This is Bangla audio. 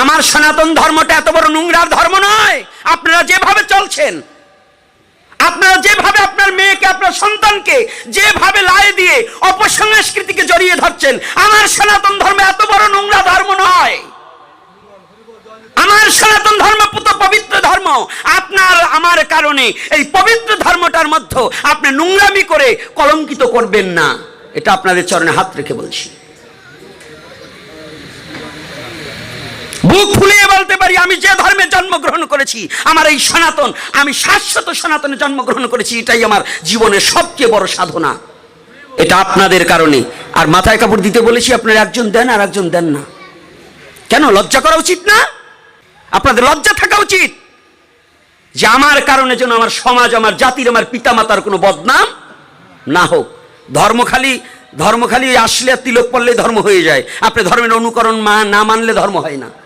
আমার সনাতন ধর্মটা এত বড় নোংরার ধর্ম নয়। আপনারা যেভাবে চলছেন, আপনারা যেভাবে আপনার মেয়েকে, আপনার সন্তানকে যেভাবে লাই দিয়ে অপসংস্কৃতিকে জড়িয়ে ধরছেন, আমার সনাতন ধর্ম এত বড় নোংরা ধর্ম নয়। আমার সনাতন ধর্ম পুত পবিত্র ধর্ম। আপনার, আমার কারণে এই পবিত্র ধর্মটার মধ্যে আপনি নোংরামি করে কলঙ্কিত করবেন না। এটা আপনাদের চরণে হাত রেখে বলছি। বুক ফুলিয়ে বলতে পারি, আমি যে ধর্মে জন্মগ্রহণ করেছি, আমার এই সনাতন, আমি শাশ্বত সনাতনে জন্মগ্রহণ করেছি, এটাই আমার জীবনের সবচেয়ে বড় সাধনা। এটা আপনাদের কারণে। আর মাথায় কাপড় দিতে বলেছি, আপনারা একজন দেন আর একজন দেন না। কেন, লজ্জা করা উচিত না? আপনাদের লজ্জা থাকা উচিত। যে আমার কারণে যেন আমার সমাজ, আমার জাতির, আমার পিতামাতার কোনো বদনাম না হোক। ধর্ম খালি ধর্ম খালি আসলে তিলক পড়লে ধর্ম হয়ে যায়। আপনি ধর্মের অনুকরণ মা না মানলে ধর্ম হয় না।